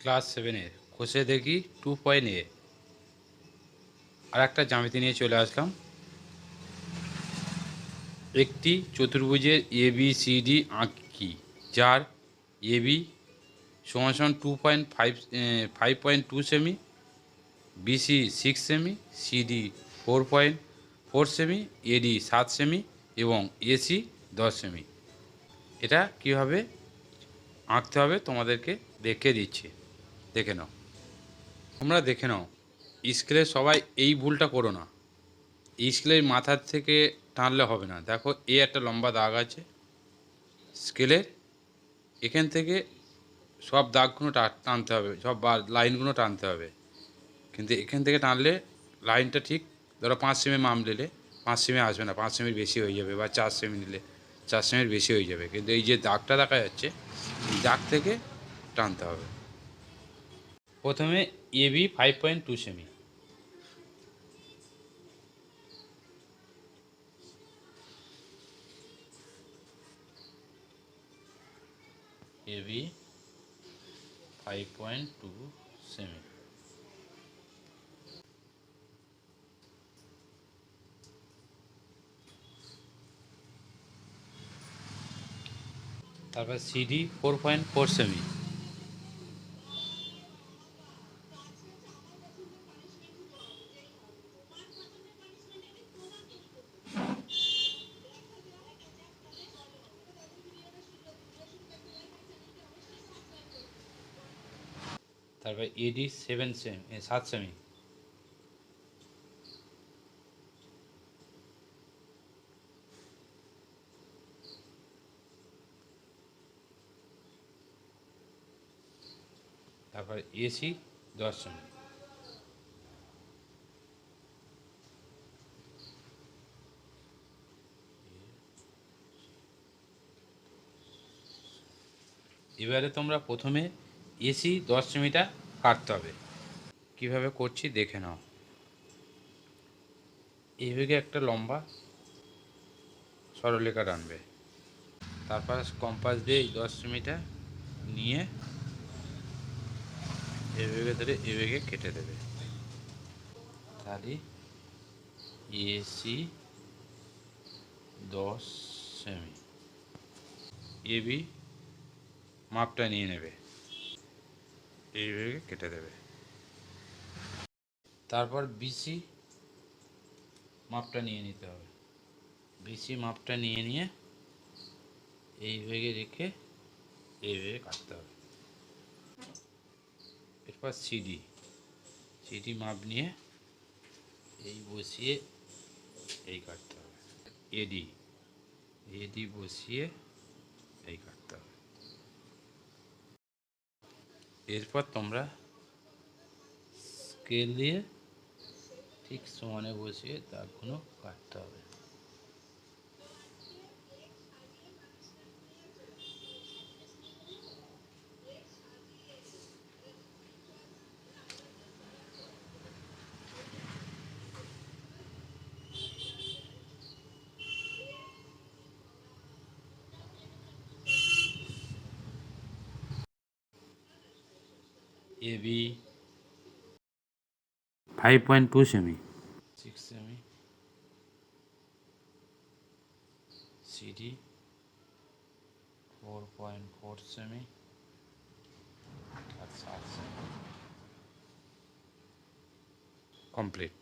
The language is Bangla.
ক্লাস সেভেনের কোষে দেখি টু পয়েন্ট এ আর একটা জ্যামিতি নিয়ে চলে আসলাম। একটি চতুর্ভুজের এ বি সি ডি আঁকি যার এ বি সমান সমান two point five five point two semi BC six সেমি সিডি ফোর পয়েন্ট ফোর সেমি এডি সাত সেমি এবং এসি দশ সেমি এটা কীভাবে আঁকতে হবে তোমাদেরকে দেখে দিচ্ছি। দেখে নাও। তোমরা দেখে নাও, স্কেলে সবাই এই ভুলটা করো না। স্কেলের মাথার থেকে টানলে হবে না। দেখো, এ একটা লম্বা দাগ আছে। স্কেলের এখান থেকে সব দাগগুলো টানতে হবে, সব লাইনগুলো টানতে হবে। কিন্তু এখান থেকে টানলে লাইনটা ঠিক, ধরো পাঁচ সেমি মাম নিলে, পাঁচ সেমি আসবে না, পাঁচ সেমির বেশি হয়ে যাবে বা চার সেমি নিলে, চার সেমির বেশি হয়ে যাবে। কিন্তু এই যে দাগটা দেখা যাচ্ছে দাগ থেকে টানতে হবে। প্রথমে A B five point two semi A B five point two semi তারপর সিডি ফোর পয়েন্ট ফোর সেমি তারপর এডি সেভেন সেমি সাত সেমি তারপর এসি দশ সেমি এবারে তোমরা প্রথমে এসি দশ সেমিটা কাটতে হবে। কীভাবে করছি দেখে নাও। এইভাবে একটা লম্বা সরলরেখা টানবে। তারপর কম্পাস দিয়ে এই দশ সেমিটা নিয়ে এভাবে ধরে এভাবে কেটে দেবে। তাহলে এসি দশ সেমি। এবি মাপটা নিয়ে নেবে। এইভাবে কেটে দেবে। তারপর বিসি মাপটা নিয়ে নিতে হবে। বিসি মাপটা নিয়ে নিয়ে এইভাবে রেখে এইভাবে কাটতে হবে। এরপর সিডি সিডি মাপ নিয়ে এই বসিয়ে এই কাটতে হবে। এডি এডি বসিয়ে এই কাটতে হবে। এরপর তোমরা স্কেল দিয়ে ঠিক সমানে বসিয়ে দাগগুলো কাটতে হবে A B five point two semi six সেমি সিডি ফোর পয়েন্ট ফোর সেমি আর সাত সেমি কমপ্লিট